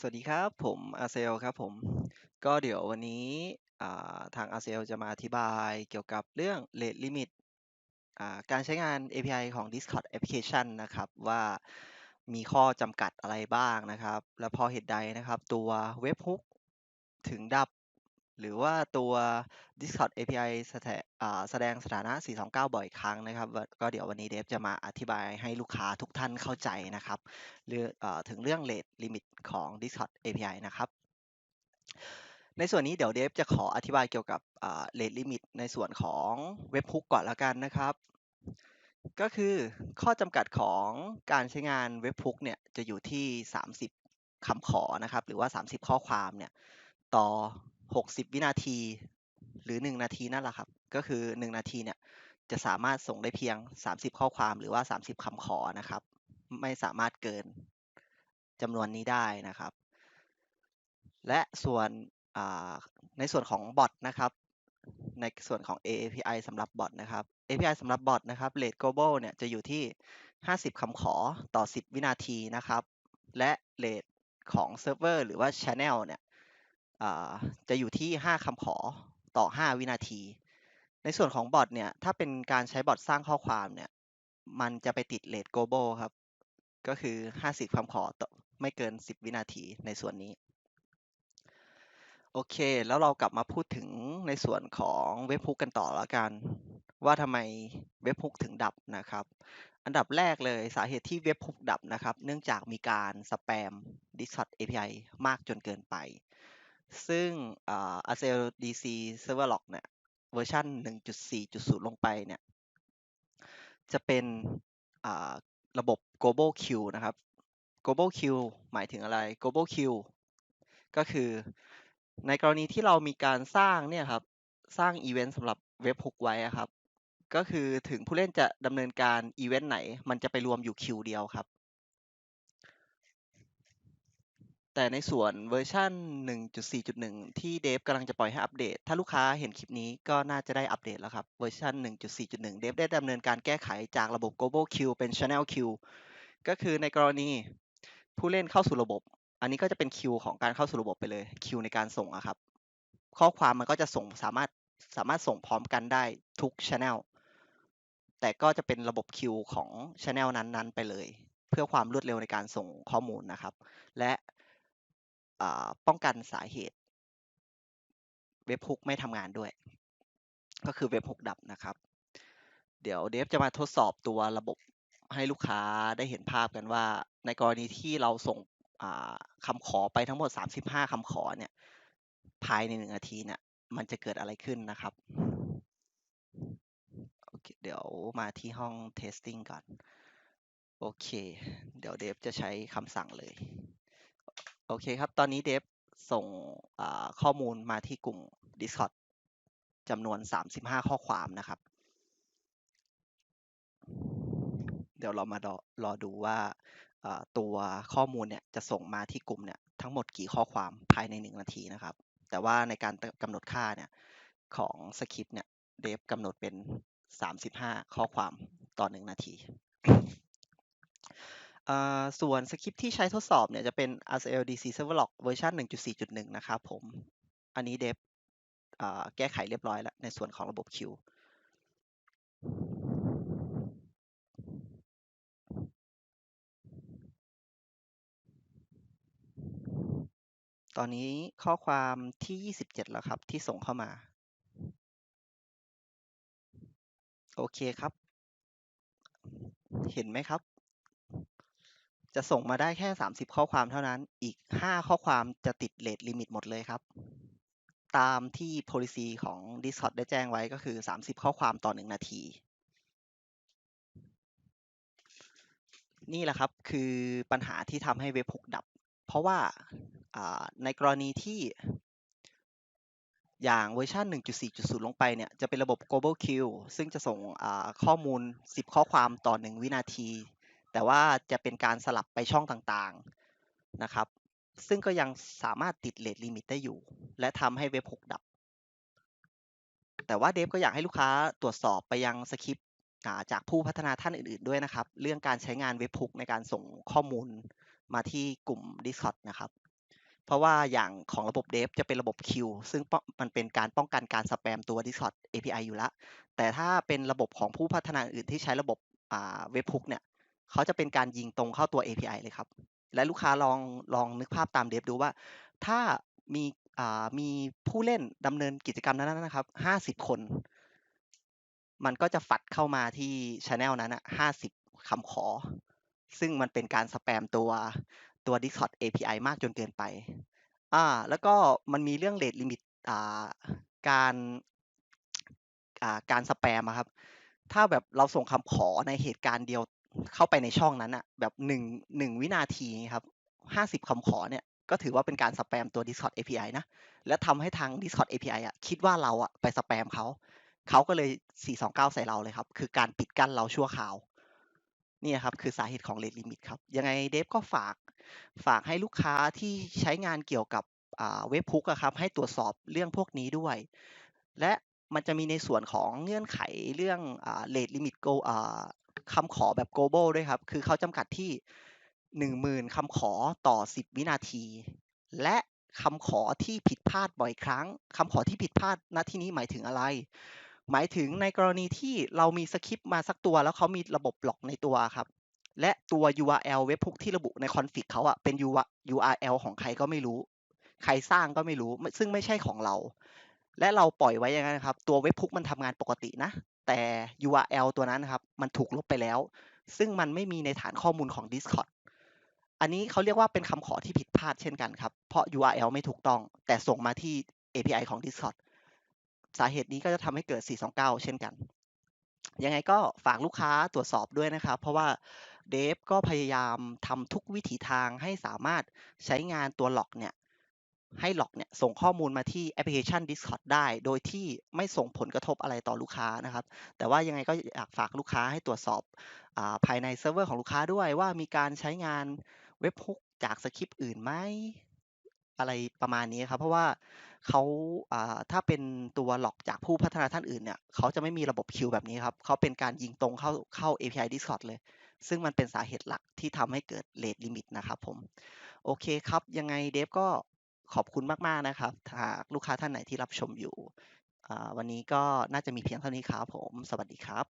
สวัสดีครับผมอาเซลครับผม ก็เดี๋ยววันนี้อ่าทางอาเซลจะมาอธิบายเกี่ยวกับเรื่อง rate limit อ่าการใช้งาน API ของ Discord Application นะครับว่ามีข้อจำกัดอะไรบ้างนะครับ และพอเหตุใดนะครับ ตัว Webhook ถึงดับ หรือว่าตัว Discord API แสดงสถานะ 429 บ่อยครั้งนะครับ ก็เดี๋ยววันนี้เดฟจะมาอธิบายให้ลูกค้าทุกท่านเข้าใจนะครับเรื่องถึงเรื่อง rate limit ของ Discord API นะครับ ในส่วนนี้เดี๋ยวเดฟจะขออธิบายเกี่ยวกับอ่า rate limit ในส่วนของ Webhook ก่อนละกันนะครับ ก็คือข้อจำกัดของการใช้งาน Webhook เนี่ยจะอยู่ที่ 30คำขอนะครับ หรือว่า 30 ข้อความเนี่ยต่อ 60 วินาที หรือ 1 นาทีนั่นแหละครับ ก็คือ 1 นาทีเนี่ยจะสามารถส่งได้เพียง 30 ข้อความหรือว่า 30คำขอนะครับ ไม่สามารถเกินจำนวนนี้ได้นะครับ และส่วนในส่วนของบอทนะครับ ในส่วนของ API สำหรับบอทนะครับ API สำหรับบอทนะครับ rate global เนี่ยจะอยู่ที่ 50 คำขอต่อ 10 วินาทีนะครับ และ rate ของเซิร์ฟเวอร์หรือว่า channel เนี่ย จะอยู่ที่ 5คำขอต่อ 5 วินาที ในส่วนของบอทเนี่ย ถ้าเป็นการใช้บอทสร้างข้อความเนี่ย มันจะไปติด rate global ครับ ก็คือ 50คำขอต่อไม่เกิน 10 วินาทีในส่วนนี้ โอเค แล้วเรากลับมาพูดถึงในส่วนของเว็บฮุกกันต่อแล้วกัน ว่าทำไมเว็บฮุกถึงดับนะครับอันดับแรกเลยสาเหตุที่เว็บฮุกดับนะครับ เนื่องจากมีการสแปม Discord API มากจนเกินไป ซึ่ง อ่า Acel DC Serverlog เนี่ย เวอร์ชัน1.4.0 ลงไปเนี่ย จะเป็น อ่า ระบบ global queue นะครับ global queue หมายถึงอะไร global queue ก็คือในกรณีที่เรามีการสร้างเนี่ยครับ สร้างอีเวนต์สำหรับเว็บฮุกไว้ครับ ก็คือถึงผู้เล่นจะดำเนินการอีเวนต์ไหน มันจะไปรวมอยู่คิวเดียวครับ แต่ในส่วนเวอร์ชัน1.4.1 ที่เดฟกำลังจะปล่อยให้อัปเดต ถ้าลูกค้าเห็นคลิปนี้ก็น่าจะได้อัปเดตแล้วครับ เวอร์ชัน1.4.1 เดฟได้ดำเนินการแก้ไขจากระบบ global queue เป็น channel queue ก็คือในกรณีผู้เล่นเข้าสู่ระบบ อันนี้ก็จะเป็นคิวของการเข้าสู่ระบบไปเลย คิวในการส่งอะครับ ข้อความมันก็จะส่งสามารถสามารถส่งพร้อมกันได้ทุก channel แต่ก็จะเป็นระบบคิวของ channel นั้นๆ ไปเลย เพื่อความรวดเร็วในการส่งข้อมูลนะครับ และ อ่าป้องกันสาเหตุ เว็บฮุกไม่ทำงานด้วย ก็คือเว็บฮุกดับนะครับ เดี๋ยวเดฟจะมาทดสอบตัวระบบให้ลูกค้าได้เห็นภาพกันว่า ในกรณีที่เราส่งคำขอไปทั้งหมด 35 คำขอเนี่ย ภายในหนึ่งนาทีเนี่ย มันจะเกิดอะไรขึ้นนะครับโอเคเดี๋ยวมาที่ห้อง testing ก่อน โอเค เดี๋ยวเดฟจะใช้คำสั่งเลย โอเคครับ ตอนนี้เดฟส่งอ่าข้อมูลมาที่กลุ่ม Discord จำนวน 35 ข้อความนะครับ เดี๋ยวเรามารอรอดูว่าอ่าตัวข้อมูลเนี่ยจะส่งมาที่กลุ่มเนี่ยทั้งหมดกี่ข้อความภายใน 1 นาทีนะครับ แต่ว่าในการกำหนดค่าเนี่ยของสคริปต์เนี่ยเดฟกำหนดเป็น 35 ข้อความต่อ 1 นาที อ่า ส่วนสคริปต์ที่ใช้ทดสอบเนี่ยจะเป็น RCL DC Serverlog เวอร์ชัน1.4.1 นะครับผม อันนี้เดฟอ่าแก้ไขเรียบร้อยแล้ว ในส่วนของระบบคิวตอนนี้ข้อความที่ 27 แล้วครับ ที่ส่งเข้ามา โอเคครับ เห็นไหมครับ จะส่งมาได้แค่ 30 ข้อความเท่านั้น อีก 5 ข้อความจะติดเลทลิมิตหมดเลยครับ ตามที่ policy ของ Discord ได้แจ้งไว้ก็คือ 30 ข้อความต่อ 1 นาที นี่แหละครับคือปัญหาที่ทำให้เว็บฮุกดับ เพราะว่าในกรณีที่อย่างเวอร์ชัน1.4.0 ลงไปเนี่ย จะเป็นระบบ global queue ซึ่งจะส่งข้อมูล 10 ข้อความต่อ 1 วินาที แต่ว่าจะเป็นการสลับไปช่องต่างๆนะครับ ซึ่งก็ยังสามารถติดเลทลิมิตได้อยู่ และทำให้เว็บฮุกดับ แต่ว่าเดฟก็อยากให้ลูกค้าตรวจสอบไปยังสคริปต์จากผู้พัฒนาท่านอื่นๆด้วยนะครับ เรื่องการใช้งานเว็บฮุกในการส่งข้อมูลมาที่กลุ่ม Discord นะครับเพราะว่าอย่างของระบบเดฟจะเป็นระบบคิวซึ่งมันเป็นการป้องกันการสแปมตัว Discord API อยู่แล้วแต่ถ้าเป็นระบบของผู้พัฒนาอื่นที่ใช้ระบบเว็บพุกเนี่ย เขาจะเป็นการยิงตรงเข้าตัว API เลยครับ และลูกค้าลองลองนึกภาพตามเดฟดูว่า ถ้ามีอ่ามีผู้เล่นดำเนินกิจกรรมนั้นนะครับห้าสิบคน มันก็จะฝัดเข้ามาที่ช anel นั้นอะห้าสิบคำขอ ซึ่งมันเป็นการสแปมตัวตัว Discord API มากจนเกินไป อ่า แล้วก็มันมีเรื่อง rate limit อ่า การอ่าการสแปมครับ ถ้าแบบเราส่งคำขอในเหตุการณ์เดียว เข้าไปในช่องนั้นอะแบบหนึ่งหนึ่งวินาทีครับห้าสิบคำขอเนี่ยก็ถือว่าเป็นการสแปมตัว Discord API นะ และทำให้ทาง Discord API อะคิดว่าเราอะไปสแปมเขาเขาก็เลย 429 ใส่เราเลยครับ คือการปิดกั้นเราชั่วคราว นี่ครับ คือสาเหตุของ rate limit ครับ ยังไงเดฟก็ฝากฝากให้ลูกค้าที่ใช้งานเกี่ยวกับเว็บพุกอะครับ ให้ตรวจสอบเรื่องพวกนี้ด้วย และมันจะมีในส่วนของเงื่อนไขเรื่องอ่า rate limit go คำขอแบบ global ด้วยครับ คือเขาจำกัดที่ 10,000คำขอต่อ 10 วินาที และคำขอที่ผิดพลาดบ่อยครั้งคำขอที่ผิดพลาดณที่นี้หมายถึงอะไร หมายถึงในกรณีที่เรามีสคริปต์มาสักตัว แล้วเขามีระบบหลอกในตัวครับ และตัว URL เว็บพุกที่ระบุในคอนฟิกเขาอะเป็น URL ของใครก็ไม่รู้ ใครสร้างก็ไม่รู้ซึ่งไม่ใช่ของเรา และเราปล่อยไว้อย่างนั้นครับ ตัวเว็บพุกมันทำงานปกตินะ แต่ URL ตัวนั้นนะครับ มันถูกลบไปแล้ว ซึ่งมันไม่มีในฐานข้อมูลของ Discord อันนี้เขาเรียกว่าเป็นคำขอที่ผิดพลาดเช่นกันครับ เพราะ URL ไม่ถูกต้อง แต่ส่งมาที่ API ของ Discord สาเหตุนี้ก็จะทำให้เกิด 429 เช่นกัน ยังไงก็ฝากลูกค้าตรวจสอบด้วยนะครับ เพราะว่าเดฟก็พยายามทำทุกวิถีทางให้สามารถใช้งานตัวหลอกเนี่ย ให้หลอกเนี่ยส่งข้อมูลมาที่แอปพลิเคชัน Discord ได้ โดยที่ไม่ส่งผลกระทบอะไรต่อลูกค้านะครับ แต่ว่ายังไงก็อยากฝากลูกค้าให้ตรวจสอบอาภายในเซิร์ฟเวอร์ของลูกค้าด้วยว่ามีการใช้งานเว็บพุกจากสคริปต์อื่นไหมอะไรประมาณนี้ครับ เพราะว่าเขาอ่าถ้าเป็นตัวหลอกจากผู้พัฒนาท่านอื่นเนี่ยเขาจะไม่มีระบบคิวแบบนี้ครับเขาเป็นการยิงตรงเข้าเข้า API Discord เลย ซึ่งมันเป็นสาเหตุหลักที่ทำให้เกิด rate limit นะครับผม โอเคครับ ยังไงเดฟก็ ขอบคุณมากๆนะครับหากลูกค้าท่านไหนที่รับชมอยู่ วันนี้ก็น่าจะมีเพียงเท่านี้ครับผม สวัสดีครับ